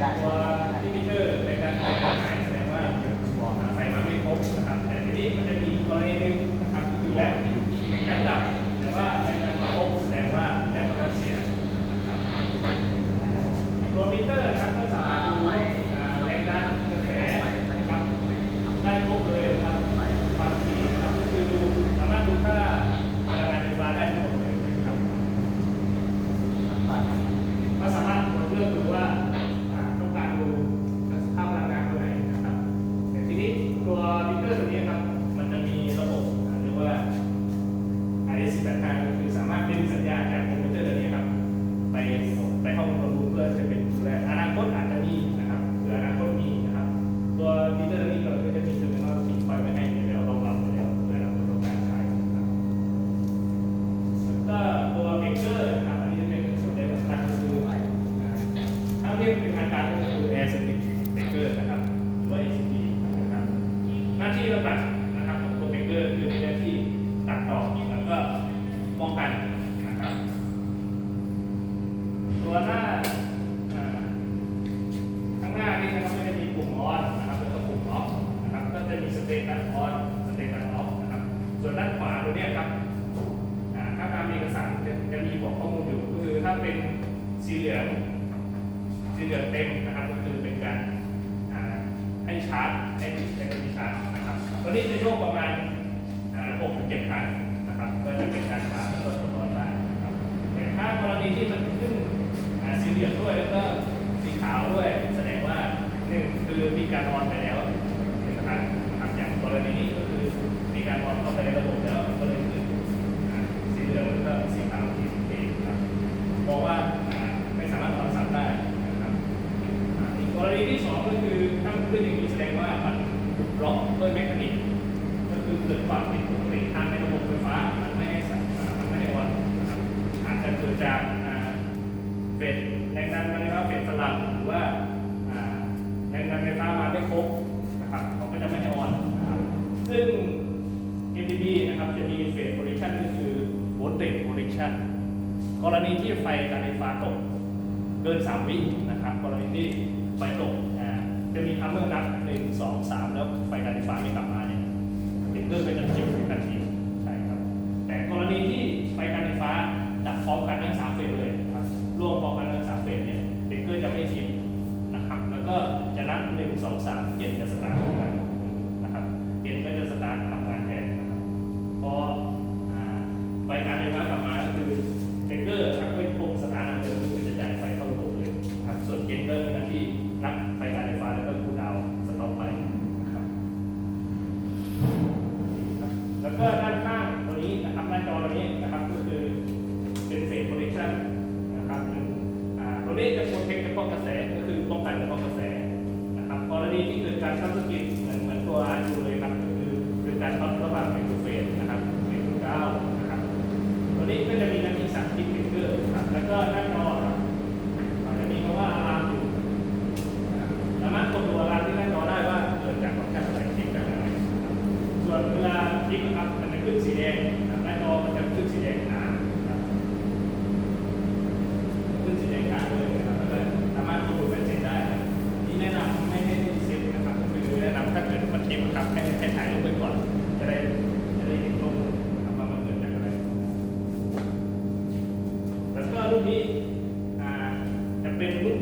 ได้ ถ้าเรียกเป็นทางการก็คือ Air Stick Breaker นะครับหรือว่า ACB นะครับหน้าที่หลักๆนะครับของตัวเบเกอร์คือหน้าที่ตัดต่อแล้วก็ป้องกันนะครับตัวหน้าข้างหน้านี่นะครับก็จะมีปุ่มออนนะครับแล้วก็ปุ่มออฟนะครับก็จะมีสเตตัสออนสเตตัสออฟนะครับส่วนด้านขวาตัวเนี้ยครับอ่าถ้าตามเอกสารจะจะมีบอกข้อมูลอยู่ก็คือถ้าเป็นสีเหลือง สีเหลืองเต็มนะครับก็คือเป็นการให้ชาร์จให้ติดให้ตอรี่ชาร์จนะครับตัวนี้จะโยกประมาณ6-7ครั้งนะครับก็จะเป็นการชาร์จแล้วก็ทดลองได้นะครับแต่ถ้ากรณีที่มัน ขึ้นอย่างนี้แสดงว่ามันบล็อกด้วยแมคานิกก็คือเกิดความผิดปกติทางในระบบไฟฟ้ามันไม่ให้สัญอ่ามันไม่ให้วัดนะครับอาจจะเกิดจากอ่าเฟสแรงดันไฟฟ้าเฟสสลับหรือว่าแรงดันไฟฟ้ามาไม่ครบนะครับเขาก็จะไม่ให้ออนนะครับซึ่ง MDB นะครับจะมีเฟสโ o ริชันก็คือ voltage correction กรณีที่ไฟการไฟฟ้าตกเกิน 3 วินะครับ กรณีที่ไฟตก จะมีทัมเมอร์นับ1 2 3แล้วไฟการไฟฟ้าไม่กลับมาเนี่ยเบรกเกอร์ก็จะจิบทันทีใช่ครับ แต่กรณีที่ไฟการไฟฟ้าดับพร้อมกันทั้ง3เฟสเลย ก็คือป้องกันเฉพาะกระแสนะครับกรณีที่เกิดการช็อตสกิลเหมือนเหมือนตัวอายูเลยครับก็คือเกิดการช็อต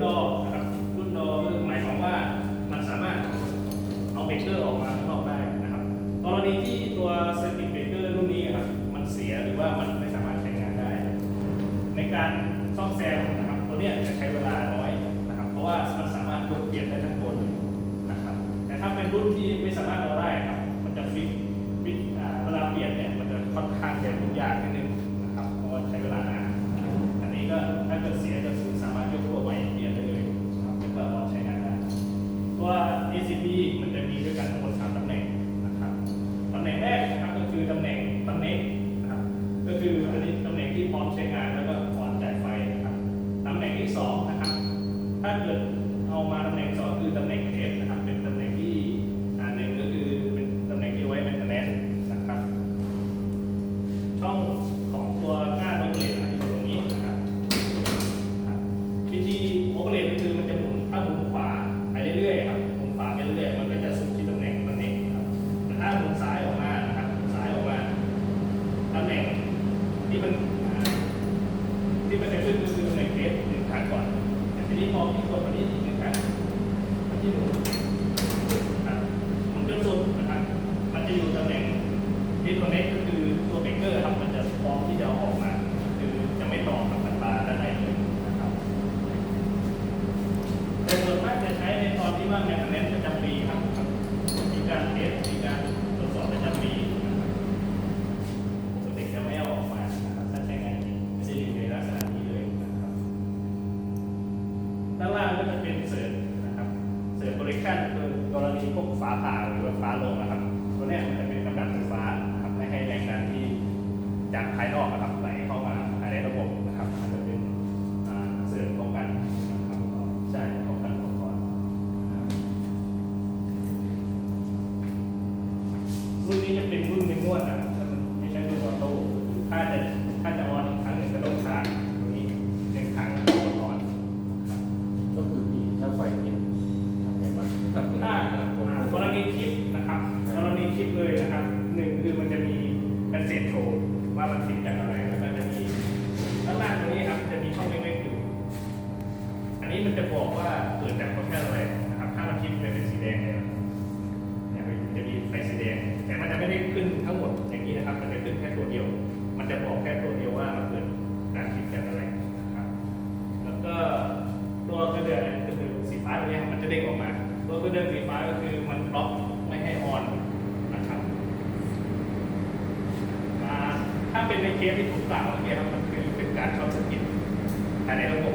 นรุ่นดอนะครับรุ่นดอก็หมายความว่ามันสามารถเอาเบรกเกอร์ออกมาข้างนอกได้นะครับกรณีที่ตัวเซอร์กิตเบรกเกอร์รุ่นนี้ครับมันเสียหรือว่ามันไม่สามารถใช้งานได้ ในการซ่อมแซมนะครับตัวเนี้ยจะใช้เวลาน้อยนะครับ เพราะว่ามันสามารถยกเปลี่ยนได้ทั้งตัวเลยนะครับ แต่ถ้าเป็นรุ่นที่ไม่สามารถเอา ACB มันจะมีด้วยกันทั้งหมดสามตำแหน่งนะครับตำแหน่งแรกนะครับก็คือตำแหน่งตำแหน่งนะครับก็คืออันนี้ตำแหน่งที่พร้อมใช้งานแล้วก็พร้อมจ่ายไฟนะครับตำแหน่งที่สองนะครับถ้าเกิดเอามาตำแหน่งสองคือตำแหน่งเทสนะครับเป็นตำแหน่งที่อ่าหนึ่งก็คือเป็นตำแหน่งที่ไว้ maintenance นะครับช่องของตัวหน้าโอเปเรตอยู่ตรงนี้นะครับครับวิธีโอเปเรตก็คือมันจะหมุนถ้าหมุนขวา บอกที่กดมาที่หนึ่งครั้งมาที่ หนึ่งครับมันเครื่องสุดนะครับ มันจะอยู่ตำแหน่งที่ตัวนี้ก็คือตัวเบรกเกอร์ครับ มันจะพร้อมที่จะออกมา คือจะไม่ต่อกับอัตราด้านในเลยนะครับ แต่ส่วนมากจะใช้ในตอนที่ว่าแมกเนเนสประจำปีครับครับมีการเทสมีการตรวจสอบประจำปีนะครับปกติจะไม่เอาออกมานะครับถ้าใช้งานจริงไม่ใช่อยู่ในลักษณะนี้เลยนะครับ ด้านล่างก็จะเป็นเสริมนะครับ เสริมบริกรคือกรณีพวกฟ้าผ่าหรือว่าฟ้าลงอะ นนี้มันจะบอกว่าเกิดจากเพราะแค่อะไรนะครับ ถ้ามันคลิปเป็นสีแดงเนี่ยเนี่ยมันจะมีไฟสีแดง แต่มันจะไม่ได้ขึ้นทั้งหมดอย่างนี้นะครับ มันจะขึ้นแค่ตัวเดียว มันจะบอกแค่ตัวเดียวว่ามันเกิดการคลิปจากอะไรนะครับ แล้วก็ตัวกระเดื่องเนี่ยก็คือสีฟ้าตรงนี้มันจะเด้งออกมา ตัวกระเดื่องสีฟ้าก็คือมันบล็อกไม่ให้ออนนะครับถ้าเป็นในเคสที่ผมกล่าวเมื่อกี้ครับมันคือเป็นการช็อตสกิตภายในระบบ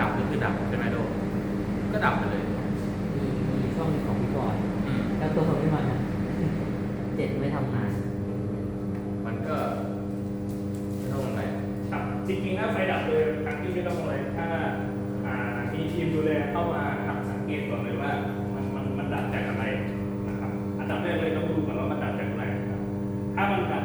ดับก็คือดับใช่ไหมโดก็ดับไปเลยมีมีช่องของพี่บอยอืมแล้วตัวของพี่มันอะเจ็ดไม่ทำงาน มันก็ไม่ต้องอะไรครับจริงๆถ้าไฟดับเลยทางที่ไม่ต้องอะไรถ้าอ่ามีทีมดูแลเข้ามาครับสังเกตก่อนเลยว่ามันมันมันดับจากอะไรนะครับอันดับแรกเลยต้องดูก่อนว่ามันดับจากอะไรนะครับถ้ามันดับ